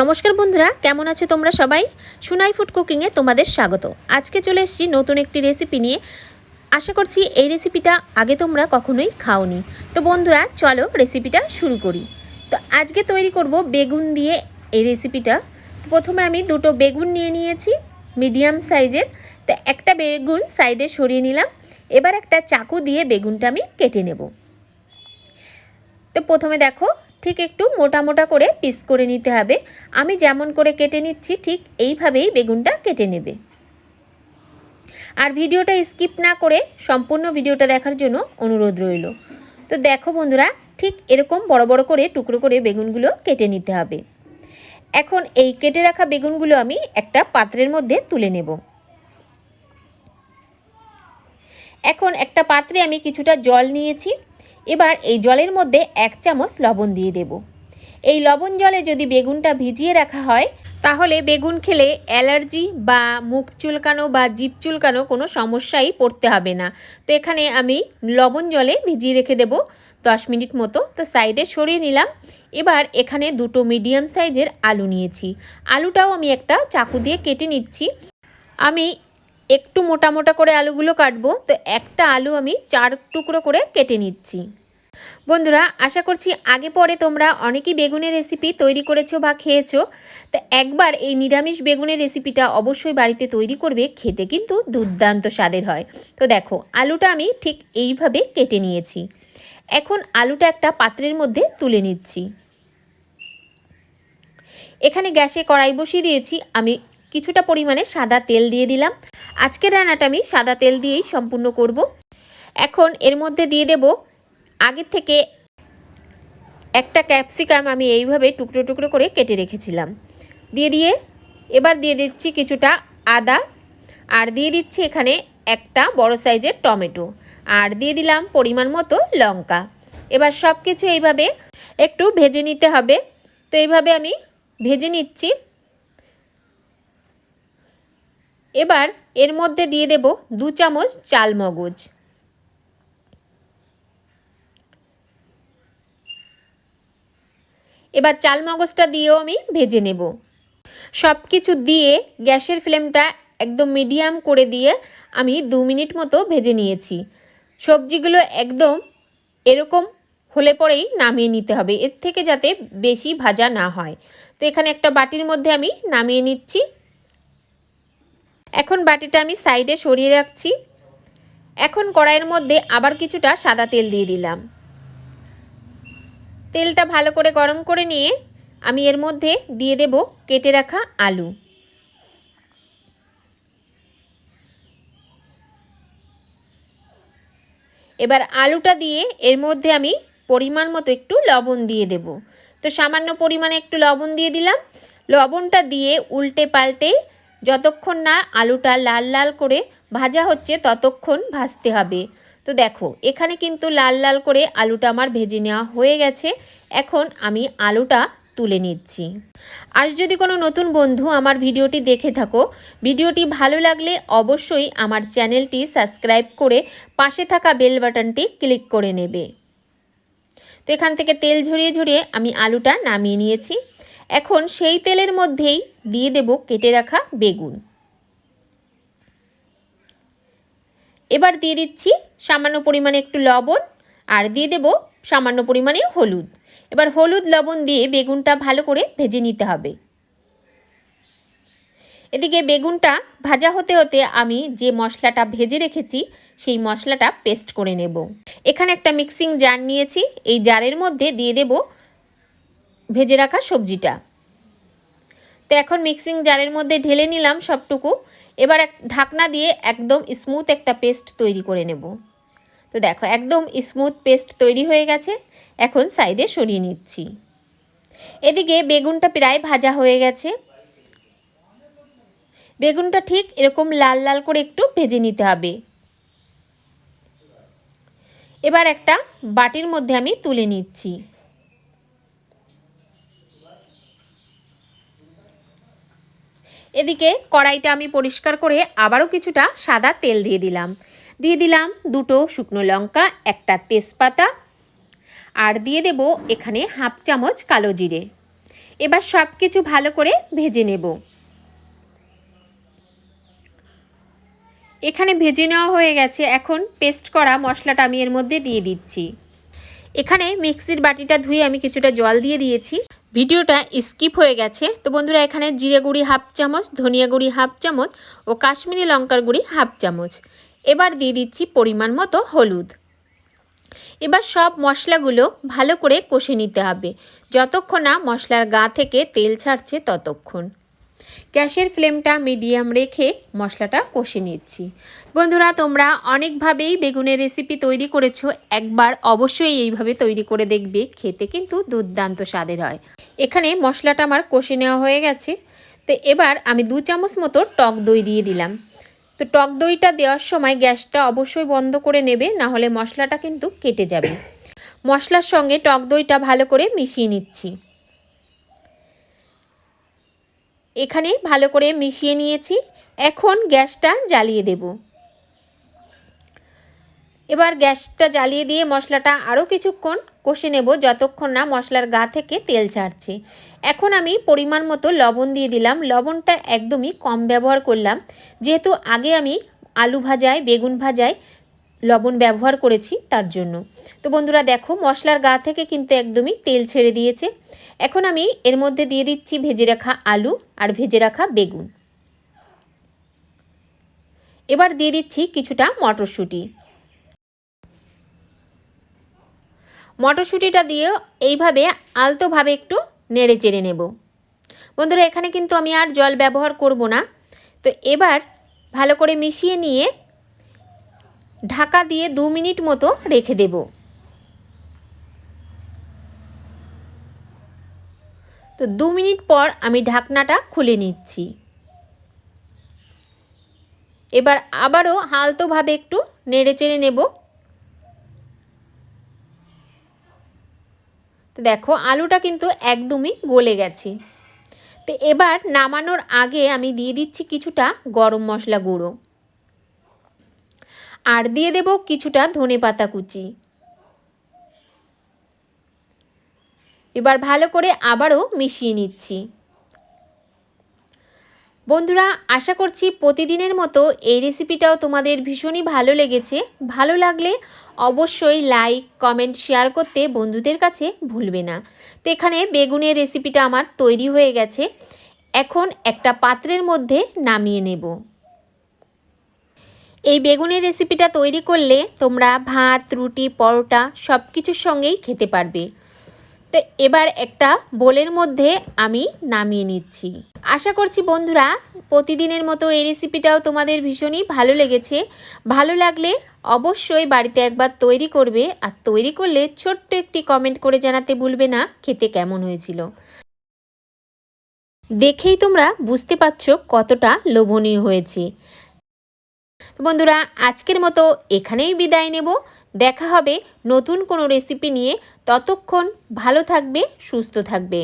নমস্কার বন্ধুরা, কেমন আছো তোমরা সবাই? সুনাই ফুড কুকিংয়ে তোমাদের স্বাগত। আজকে চলে এসেছি নতুন একটি রেসিপি নিয়ে। আশা করছি এই রেসিপিটা আগে তোমরা কখনোই খাওনি। তো বন্ধুরা, চলো রেসিপিটা শুরু করি। তো আজকে তৈরি করব বেগুন দিয়ে এই রেসিপিটা প্রথমে আমি দুটো বেগুন নিয়ে নিয়েছি মিডিয়াম সাইজের তো একটা বেগুন সাইডে সরিয়ে নিলাম। এবার একটা চাকু দিয়ে বেগুনটা আমি কেটে নেব। তো প্রথমে দেখো ঠিক একটু মোটা মোটা করে পিস করে নিতে হবে। আমি যেমন করে কেটে নিচ্ছি, ঠিক এইভাবেই বেগুনটা কেটে নেবে। আর ভিডিওটা স্কিপ না করে সম্পূর্ণ ভিডিওটা দেখার জন্য অনুরোধ রইল। তো দেখো বন্ধুরা, ঠিক এরকম বড় বড় করে, টুকরো করে বেগুনগুলো কেটে নিতে হবে। এখন এই কেটে রাখা বেগুনগুলো আমি একটা পাত্রের মধ্যে তুলে নেব। এখন একটা পাত্রে আমি কিছুটা জল নিয়েছি। এবার এই জলের মধ্যে এক চামচ লবণ দিয়ে দেব। এই লবণ জলে যদি বেগুনটা ভিজিয়ে রাখা হয়, তাহলে বেগুন খেলে অ্যালার্জি বা মুখ চুলকানো বা জিভ চুলকানো কোনো সমস্যাই পড়তে হবে না। তো এখানে আমি লবণ জলে ভিজিয়ে রেখে দেব। দশ মিনিট মতো তো সাইডে সরিয়ে নিলাম। এবার এখানে দুটো মিডিয়াম সাইজের আলু নিয়েছি। আলুটাও আমি একটা চাকু দিয়ে কেটে নিচ্ছি। আমি একটু মোটা মোটা করে আলুগুলো কাটবো। তো একটা আলু আমি চার টুকরো করে কেটে নিচ্ছি। বন্ধুরা, আশা করছি আগে পরে তোমরা অনেকই বেগুনের রেসিপি তৈরি করেছ বা খেয়েছো। তো একবার এই নিরামিষ বেগুনের রেসিপিটা অবশ্যই বাড়িতে তৈরি করবে, খেতে কিন্তু দুর্দান্ত স্বাদের হয়। তো দেখো, আলুটা আমি ঠিক এইভাবে কেটে নিয়েছি। এখন আলুটা একটা পাত্রের মধ্যে তুলে নিচ্ছি। এখানে গ্যাসে কড়াই বসিয়ে দিয়েছি। আমি কিছুটা পরিমাণে সাদা তেল দিয়ে দিলাম। আজকের রান্নাটা আমি সাদা তেল দিয়েই সম্পূর্ণ করব। এখন এর মধ্যে দিয়ে দেব আগের থেকে একটা ক্যাপসিকাম আমি এইভাবে টুকরো টুকরো করে কেটে রেখেছিলাম। দিয়ে দিয়ে এবার দিয়ে দিচ্ছি কিছুটা আদা আর দিয়ে দিচ্ছি এখানে একটা বড় সাইজের টমেটো আর দিয়ে দিলাম পরিমাণ মতো লঙ্কা। এবার সব কিছু এইভাবে একটু ভেজে নিতে হবে। তো এইভাবে আমি ভেজে নিচ্ছি। এবার এর মধ্যে দিয়ে দেব দু চামচ চাল মগজ এবার চাল মগজটা দিয়েও আমি ভেজে নেব। সব কিছু দিয়ে গ্যাসের ফ্লেমটা একদম মিডিয়াম করে দিয়ে আমি দু মিনিট মতো ভেজে নিয়েছি। সবজিগুলো একদম এরকম হলে পরেই নামিয়ে নিতে হবে, এর থেকে যাতে বেশি ভাজা না হয়। তো এখানে একটা বাটির মধ্যে আমি নামিয়ে নিচ্ছি। এখন বাটিটা আমি সাইডে সরিয়ে রাখছি। এখন কড়াইয়ের মধ্যে আবার কিছুটা সাদা তেল দিয়ে দিলাম। তেলটা ভালো করে গরম করে নিয়ে আমি এর মধ্যে দিয়ে দেব কেটে রাখা আলু। এবার আলুটা দিয়ে এর মধ্যে আমি পরিমাণ মতো একটু লবণ দিয়ে দেব। তো সামান্য পরিমাণে একটু লবণ দিয়ে দিলাম। লবণটা দিয়ে উল্টে পাল্টে যতক্ষণ না আলুটা লাল লাল করে ভাজা হচ্ছে ততক্ষণ ভাজতে হবে। তো দেখো, এখানে কিন্তু লাল লাল করে আলুটা আমার ভেজে নেওয়া হয়ে গেছে। এখন আমি আলুটা তুলে নিচ্ছি। আর যদি কোনো নতুন বন্ধু আমার ভিডিওটি দেখে থাকো, ভিডিওটি ভালো লাগলে অবশ্যই আমার চ্যানেলটি সাবস্ক্রাইব করে পাশে থাকা বেল বাটনটি ক্লিক করে নেবে। তো এখান থেকে তেল ঝরিয়ে ঝরিয়ে আমি আলুটা নামিয়ে নিয়েছি। এখন সেই তেলের মধ্যেই দিয়ে দেব কেটে রাখা বেগুন। এবার দিয়ে দিচ্ছি সামান্য পরিমাণে একটু লবণ আর দিয়ে দেব সামান্য পরিমাণে হলুদ। এবার হলুদ, লবণ দিয়ে বেগুনটা ভালো করে ভেজে নিতে হবে। এদিকে বেগুনটা ভাজা হতে হতে আমি যে মশলাটা ভেজে রেখেছি, সেই মশলাটা পেস্ট করে নেব। এখানে একটা মিক্সিং জার নিয়েছি, এই জারের মধ্যে দিয়ে দেব ভেজে রাখা সবজিটা। তো এখন মিক্সিং জারের মধ্যে ঢেলে নিলাম সবটুকু। এবার এক ঢাকনা দিয়ে একদম স্মুথ একটা পেস্ট তৈরি করে নেব। তো দেখো, একদম স্মুথ পেস্ট তৈরি হয়ে গেছে। এখন সাইডে সরিয়ে নিচ্ছি। এদিকে বেগুনটা প্রায় ভাজা হয়ে গেছে। বেগুনটা ঠিক এরকম লাল লাল করে একটু ভেজে নিতে হবে। এবার একটা বাটির মধ্যে আমি তুলে নিচ্ছি। এদিকে কড়াইটা আমি পরিষ্কার করে আবারও কিছুটা সাদা তেল দিয়ে দিলাম। দিয়ে দিলাম দুটো শুকনো লঙ্কা, একটা তেজপাতা আর দিয়ে দেব এখানে হাফ চামচ কালো জিরে। এবার সব কিছু ভালো করে ভেজে নেব। এখানে ভেজে নেওয়া হয়ে গেছে। এখন পেস্ট করা মশলাটা আমি এর মধ্যে দিয়ে দিচ্ছি। এখানে মিক্সির বাটিটা ধুয়ে আমি কিছুটা জল দিয়ে দিয়েছি। ভিডিওটা স্কিপ হয়ে গেছে। তো বন্ধুরা, এখানে জিরে গুঁড়ি হাফ চামচ, ধনিয়া গুঁড়ি হাফ চামচ ও কাশ্মীরি লঙ্কার গুঁড়ি হাফ চামচ। এবার দিয়ে দিচ্ছি পরিমাণ মতো হলুদ। এবার সব মশলাগুলো ভালো করে কষে নিতে হবে। যতক্ষণ না মশলার গা থেকে তেল ছাড়ছে ততক্ষণ। গ্যাসের ফ্লেমটা মিডিয়াম রেখে মশলাটা কষে নিচ্ছি। বন্ধুরা, তোমরা অনেকভাবেই বেগুনের রেসিপি তৈরি করেছ। একবার অবশ্যই এইভাবে তৈরি করে দেখবে, খেতে কিন্তু দুর্দান্ত স্বাদের হয়। এখানে মশলাটা আমার কষে নেওয়া হয়ে গেছে। তো এবার আমি দু চামচ মতো টক দই দিয়ে দিলাম। তো টক দইটা দেওয়ার সময় গ্যাসটা অবশ্যই বন্ধ করে নেবে, না হলে মশলাটা কিন্তু কেটে যাবে। মশলার সঙ্গে টক দইটা ভালো করে মিশিয়ে নিচ্ছি। এখানে ভালো করে মিশিয়ে নিয়েছি। এখন গ্যাসটা জ্বালিয়ে দেব। এবার গ্যাসটা জ্বালিয়ে দিয়ে মশলাটা আরও কিছুক্ষণ কষে নেব, যতক্ষণ না মশলার গা থেকে তেল ছাড়ছে। এখন আমি পরিমাণ মতো লবণ দিয়ে দিলাম। লবণটা একদমই কম ব্যবহার করলাম। যেহেতু আগে আমি আলু ভাজায়, বেগুন ভাজায় লবণ ব্যবহার করেছি তার জন্য। তো বন্ধুরা দেখো, মশলার গা থেকে কিন্তু একদমই তেল ছেড়ে দিয়েছে। এখন আমি এর মধ্যে দিয়ে দিচ্ছি ভেজে রাখা আলু আর ভেজে রাখা বেগুন। এবার দিয়ে দিচ্ছি কিছুটা মটরশুঁটি। মটরশুঁটিটা দিয়ে এইভাবে আলতোভাবে একটু নেড়ে চেড়ে নেব। বন্ধুরা, এখানে কিন্তু আমি আর জল ব্যবহার করব না। তো এবার ভালো করে মিশিয়ে নিয়ে ঢাকা দিয়ে দু মিনিট মতো রেখে দেব। তো দু মিনিট পর আমি ঢাকনাটা খুলে নিচ্ছি। এবার আবারও হালতোভাবে একটু নেড়ে চেড়ে নেব। তো দেখো, আলুটা কিন্তু একদমই গলে গেছে। তো এবার নামানোর আগে আমি দিয়ে দিচ্ছি কিছুটা গরম মশলা গুঁড়ো। আর দিয়ে দেব কিছুটা ধনে পাতা কুচি। এবার ভালো করে আবারও মিশিয়ে নিচ্ছি। বন্ধুরা, আশা করছি প্রতিদিনের মতো এই রেসিপিটাও তোমাদের ভীষণই ভালো লেগেছে। ভালো লাগলে অবশ্যই লাইক কমেন্ট শেয়ার করতে বন্ধুদের কাছে ভুলবে না। তো এখানে বেগুনের রেসিপিটা আমার তৈরি হয়ে গেছে। এখন একটা পাত্রের মধ্যে নামিয়ে নেব। এই বেগুনের রেসিপিটা তৈরি করলে তোমরা ভাত, রুটি, পরোটা সব কিছুর সঙ্গেই খেতে পারবে। তো এবার একটা বোলের মধ্যে আমি নামিয়ে নিচ্ছি। আশা করছি বন্ধুরা, প্রতিদিনের মতো এই রেসিপিটাও তোমাদের ভীষণই ভালো লেগেছে। ভালো লাগলে অবশ্যই বাড়িতে একবার তৈরি করবে আর তৈরি করলে ছোট্ট একটি কমেন্ট করে জানাতে ভুলবে না, খেতে কেমন হয়েছিল। দেখেই তোমরা বুঝতে পারছ কতটা লোভনীয় হয়েছে। তো বন্ধুরা, আজকের মতো এখানেই বিদায় নেব। দেখা হবে নতুন কোনো রেসিপি নিয়ে। ততক্ষণ ভালো থাকবে, সুস্থ থাকবে।